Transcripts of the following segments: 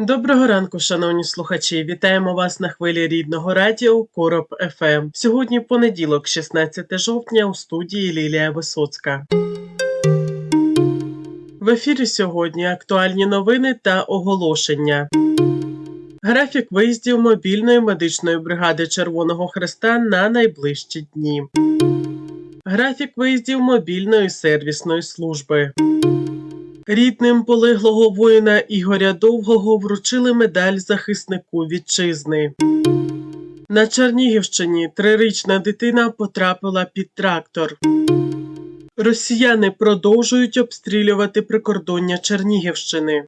Доброго ранку, шановні слухачі. Вітаємо вас на хвилі рідного радіо Короб ФМ. Сьогодні понеділок, 16 жовтня, у студії Лілія Висоцька. В ефірі сьогодні актуальні новини та оголошення. Графік виїздів мобільної медичної бригади Червоного Хреста на найближчі дні. Графік виїздів мобільної сервісної служби. Рідним полеглого воїна Ігоря Довгого вручили медаль захиснику вітчизни. На Чернігівщині трирічна дитина потрапила під трактор. Росіяни продовжують обстрілювати прикордоння Чернігівщини.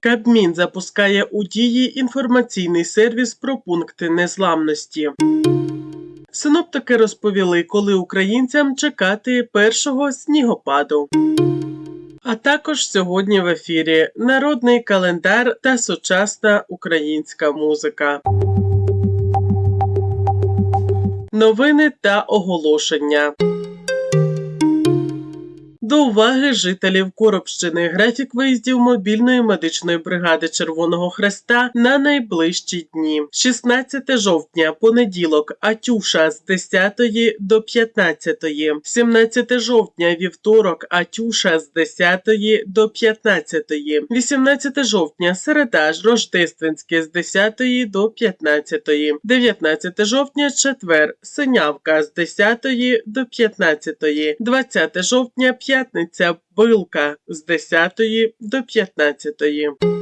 Кабмін запускає у дії інформаційний сервіс про пункти незламності. Синоптики розповіли, коли українцям чекати першого снігопаду. А також сьогодні в ефірі народний календар та сучасна українська музика. Новини та оголошення. До уваги жителів Коробщини графік виїздів мобільної медичної бригади Червоного Хреста на найближчі дні. 16 жовтня, понеділок, Атюша з 10 до 15. 17 жовтня, вівторок, Атюша з 10 до 15. 18 жовтня, середа, Рождественське з 10 до 15. 19 жовтня, четвер, Синявка з 10 до 15. 20 жовтня, п'ятниця, Билка з 10 до 15.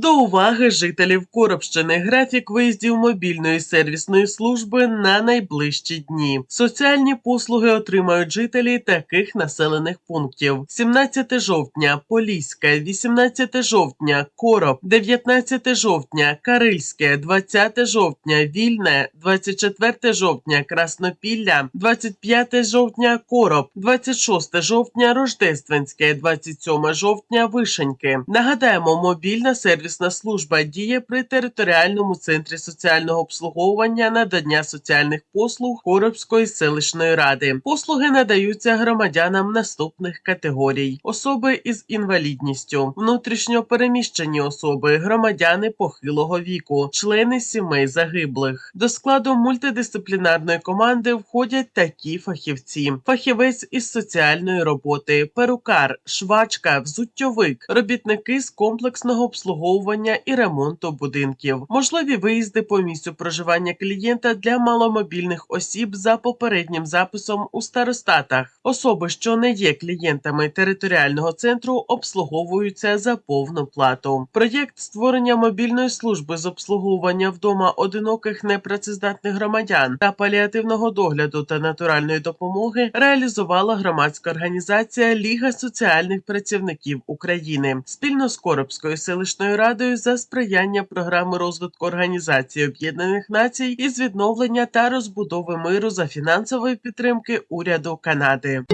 До уваги жителів Коробщини графік виїздів мобільної сервісної служби на найближчі дні. Соціальні послуги отримають жителі таких населених пунктів: 17 жовтня, Поліське, 18 жовтня, Короб, 19 жовтня, Карильське, 20 жовтня, Вільне, 24 жовтня, Краснопілля, 25 жовтня, Короб, 26 жовтня, Рождественське, 27 жовтня, Вишеньки. Нагадаємо, мобільна сервісна служба діє при територіальному центрі соціального обслуговування надання соціальних послуг Коробської селищної ради. Послуги надаються громадянам наступних категорій: особи із інвалідністю, внутрішньо переміщені особи, громадяни похилого віку, члени сімей загиблих. До складу мультидисциплінарної команди входять такі фахівці: фахівець із соціальної роботи, перукар, швачка, взуттєвик, робітники з комплексного обслуговування і ремонту будинків, можливі виїзди по місцю проживання клієнта для маломобільних осіб за попереднім записом у старостатах. Особи, що не є клієнтами територіального центру, обслуговуються за повну плату. Проєкт створення мобільної служби з обслуговування вдома одиноких непрацездатних громадян та паліативного догляду та натуральної допомоги реалізувала громадська організація Ліга соціальних працівників України спільно з Коробською селищною радою за сприяння програми розвитку Організації Об'єднаних Націй із відновлення та розбудови миру за фінансової підтримки уряду Канади.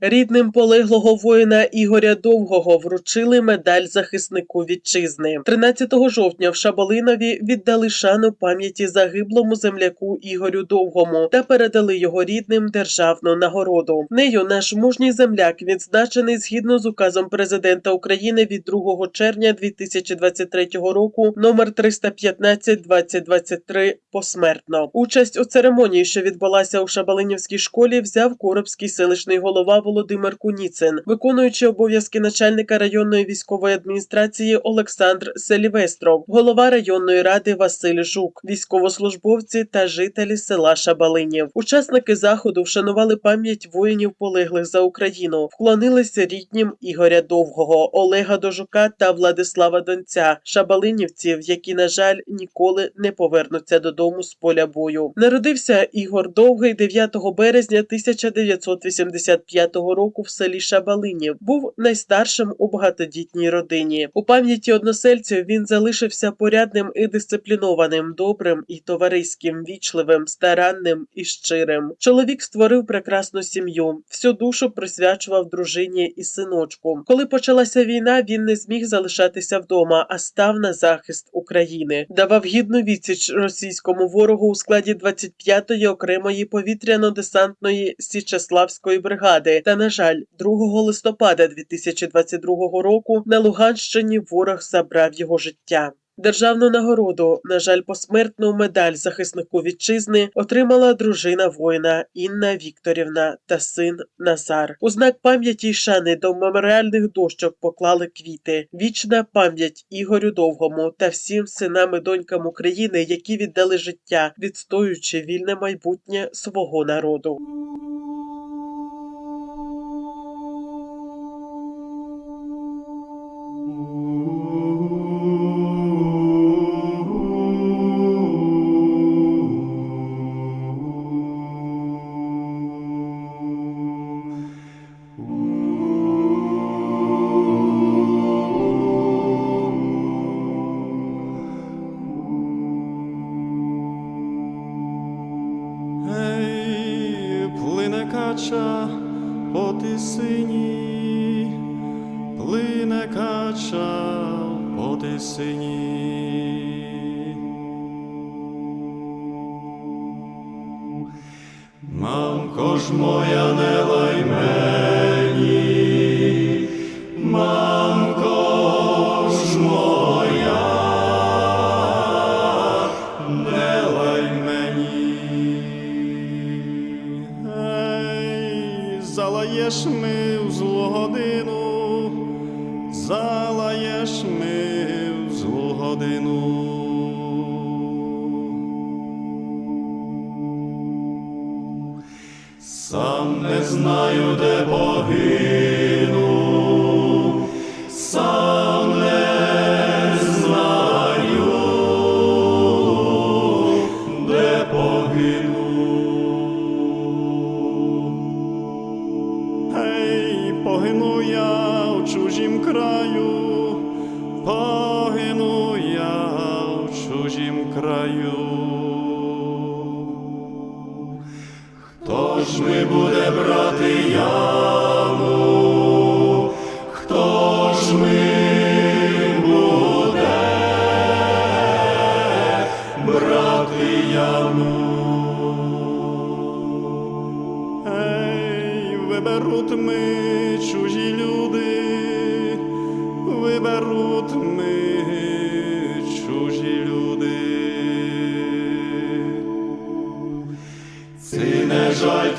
Рідним полеглого воїна Ігоря Довгого вручили медаль захиснику вітчизни. 13 жовтня в Шабалинові віддали шану пам'яті загиблому земляку Ігорю Довгому та передали його рідним державну нагороду. Нею наш мужній земляк відзначений згідно з указом президента України від 2 червня 2023 року номер 315 2023 посмертно. Участь у церемонії, що відбулася у Шабалинівській школі, взяв Коробський селищний голова Володимир Куніцин, виконуючи обов'язки начальника районної військової адміністрації Олександр Селівестров, голова районної ради Василь Жук, військовослужбовці та жителі села Шабалинів. Учасники заходу вшанували пам'ять воїнів полеглих за Україну, вклонилися ріднім Ігоря Довгого, Олега Дожука та Владислава Донця, шабалинівців, які, на жаль, ніколи не повернуться додому з поля бою. Народився Ігор Довгий 9 березня 1985 1945 року в селі Шабалинів. Був найстаршим у багатодітній родині. У пам'яті односельців він залишився порядним і дисциплінованим, добрим і товариським, вічливим, старанним і щирим. Чоловік створив прекрасну сім'ю, всю душу присвячував дружині і синочку. Коли почалася війна, він не зміг залишатися вдома, а став на захист України. Давав гідну відсіч російському ворогу у складі 25-ї окремої повітряно-десантної Січеславської бригади. Та на жаль, 2 листопада 2022 року на Луганщині ворог забрав його життя. Державну нагороду, на жаль, посмертну медаль захиснику вітчизни отримала дружина воїна Інна Вікторівна та син Назар. У знак пам'яті й шани до меморіальних дощок поклали квіти. Вічна пам'ять Ігорю Довгому та всім синам і донькам України, які віддали життя, відстоюючи вільне майбутнє свого народу. Мамко ж моя не лай мені, моя, не лай залаєш ми в злу годину, залаєш ми годину. Сам не знаю, де погину, сам не знаю, де погину. Ей, погину я в чужім краю, в чужім краю. Хто ж ми буде брати яму? Хто ж ми виберуть ми чужі люди, виберуть ми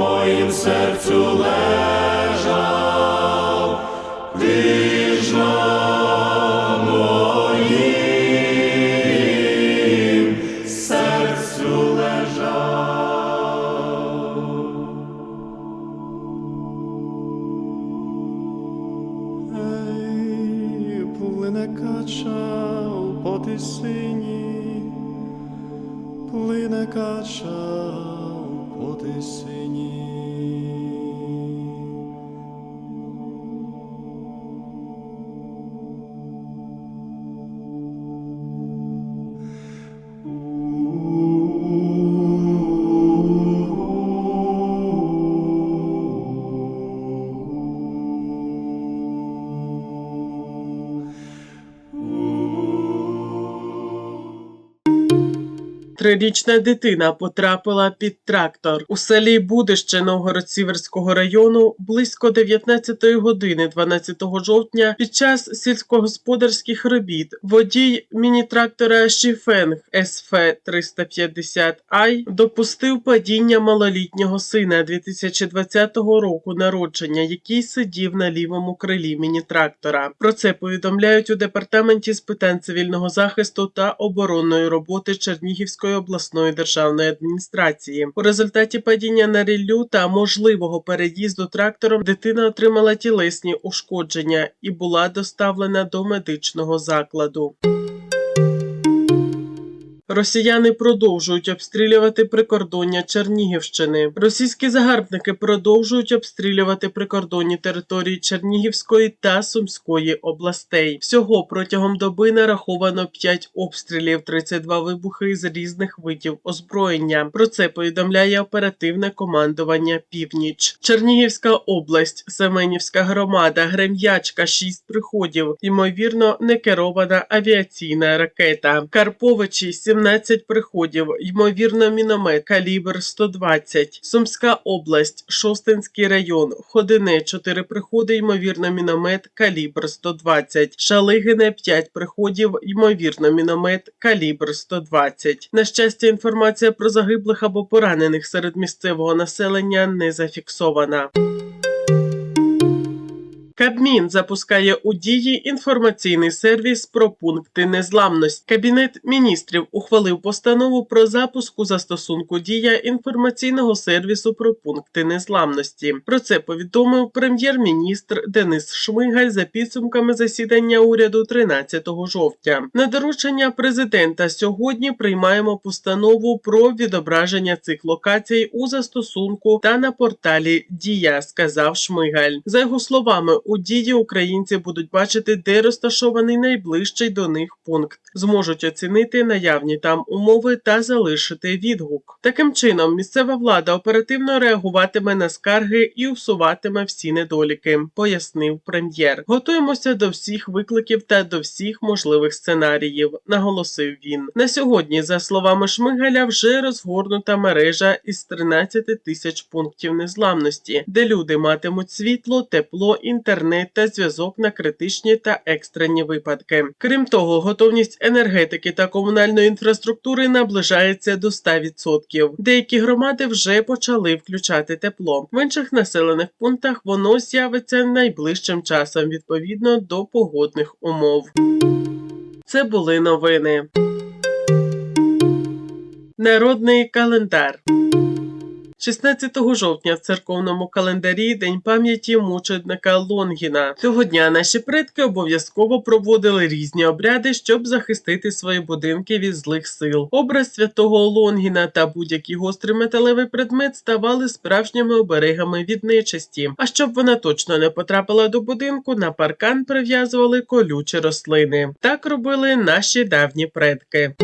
Моїм серцю лежав, ти моїм серцю лежав. Ей, плине кача у Трирічна дитина потрапила під трактор у селі Будище Новгород-Сіверського району близько 19 години 12 жовтня під час сільськогосподарських робіт водій міні-трактора Шіфенг СФ 350 ай допустив падіння малолітнього сина 2020 року народження, який сидів на лівому крилі міні-трактора. Про це повідомляють у департаменті з питань цивільного захисту та оборонної роботи Чернігівської обласної державної адміністрації. У результаті падіння на ріллю та можливого переїзду трактором дитина отримала тілесні ушкодження і була доставлена до медичного закладу. Росіяни продовжують обстрілювати прикордоння Чернігівщини. Російські загарбники продовжують обстрілювати прикордонні території Чернігівської та Сумської областей. Всього протягом доби нараховано 5 обстрілів, 32 вибухи з різних видів озброєння. Про це повідомляє оперативне командування Північ. Чернігівська область, Семенівська громада, Грем'ячка, 6 приходів. Ймовірно, некерована авіаційна ракета. Карповичі 17 приходів, ймовірно, міномет калібр 120. Сумська область, Шостинський район, Ходине 4 приходи, ймовірно, міномет калібр 120. Шалигине 5 приходів, ймовірно, міномет калібр 120. На щастя, інформація про загиблих або поранених серед місцевого населення не зафіксована. Кабмін запускає у дії інформаційний сервіс про пункти незламності. Кабінет міністрів ухвалив постанову про запуск у застосунку дія інформаційного сервісу про пункти незламності. Про це повідомив прем'єр-міністр Денис Шмигаль за підсумками засідання уряду 13 жовтня. На доручення президента сьогодні приймаємо постанову про відображення цих локацій у застосунку та на порталі Дія, сказав Шмигаль. За його словами, у дії українці будуть бачити, де розташований найближчий до них пункт, зможуть оцінити наявні там умови та залишити відгук. Таким чином, місцева влада оперативно реагуватиме на скарги і усуватиме всі недоліки, пояснив прем'єр. Готуємося до всіх викликів та до всіх можливих сценаріїв, наголосив він. На сьогодні, за словами Шмигаля, вже розгорнута мережа із 13 тисяч пунктів незламності, де люди матимуть світло, тепло, інтернет та зв'язок на критичні та екстрені випадки. Крім того, готовність енергетики та комунальної інфраструктури наближається до 100%. Деякі громади вже почали включати тепло. В інших населених пунктах воно з'явиться найближчим часом відповідно до погодних умов. Це були новини. Народний календар. 16 жовтня в церковному календарі День пам'яті мученика Лонгіна. Цього дня наші предки обов'язково проводили різні обряди, щоб захистити свої будинки від злих сил. Образ святого Лонгіна та будь-який гострий металевий предмет ставали справжніми оберегами від нечисті. А щоб вона точно не потрапила до будинку, на паркан прив'язували колючі рослини. Так робили наші давні предки.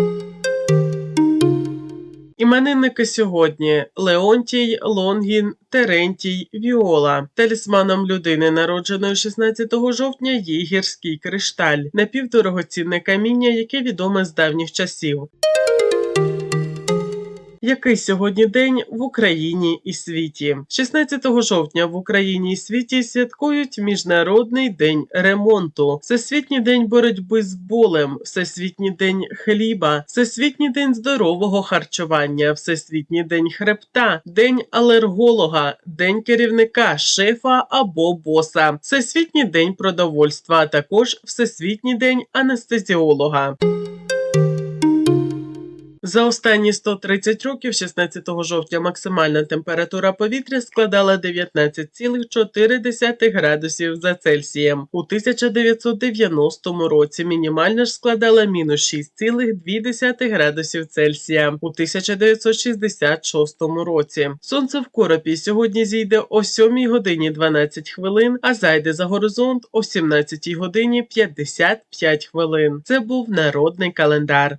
Іменинники сьогодні Леонтій, Лонгін, Терентій, Віола. Талісманом людини, народженої 16 жовтня, є гірський кришталь, напівдорогоцінне каміння, яке відоме з давніх часів. Який сьогодні день в Україні і світі? 16 жовтня в Україні і світі святкують Міжнародний день ремонту, Всесвітній день боротьби з болем, Всесвітній день хліба, Всесвітній день здорового харчування, Всесвітній день хребта, День алерголога, День керівника, шефа або боса, Всесвітній день продовольства, а також Всесвітній день анестезіолога. За останні 130 років, 16 жовтня, максимальна температура повітря складала 19,4 градусів за Цельсієм. У 1990 році мінімальна ж складала мінус 6,2 градусів Цельсія. У 1966 році. Сонце в коропі сьогодні зійде о 7 годині 12 хвилин, а зайде за горизонт о 17 годині 55 хвилин. Це був народний календар.